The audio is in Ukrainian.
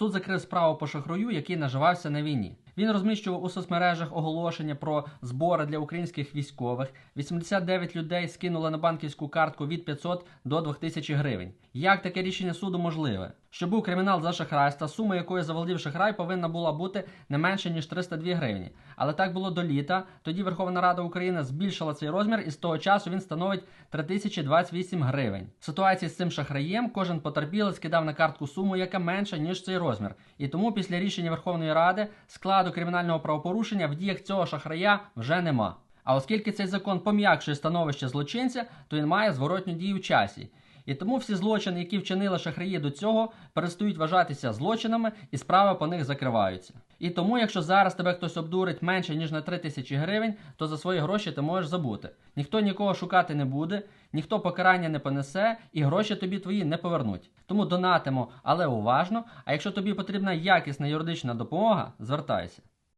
суд закрив справу по шахрою, який наживався на війні. Він розміщував у соцмережах оголошення про збори для українських військових. 89 людей скинули на банківську картку від 500 до 2000 гривень. Як таке рішення суду можливе? Що був кримінал за шахрайство, сума якої заволодів шахрай повинна була бути не менше ніж 302 гривні. Але так було до літа. Тоді Верховна Рада України збільшила цей розмір, і з того часу він становить 3028 гривень. В ситуації з цим шахраєм кожен потерпілий скидав на картку суму, яка менша ніж цей розмір. І тому після рішення Верховної Ради складу кримінального правопорушення в діях цього шахрая вже нема. А оскільки цей закон пом'якшує становище злочинця, то він має зворотню дію в часі. І тому всі злочини, які вчинили шахраї до цього, перестають вважатися злочинами і справи по них закриваються. І тому, якщо зараз тебе хтось обдурить менше ніж на 3 тисячі гривень, то за свої гроші ти можеш забути. Ніхто нікого шукати не буде, ніхто покарання не понесе, і гроші тобі твої не повернуть. Тому донатимо, але уважно. А якщо тобі потрібна якісна юридична допомога, звертайся.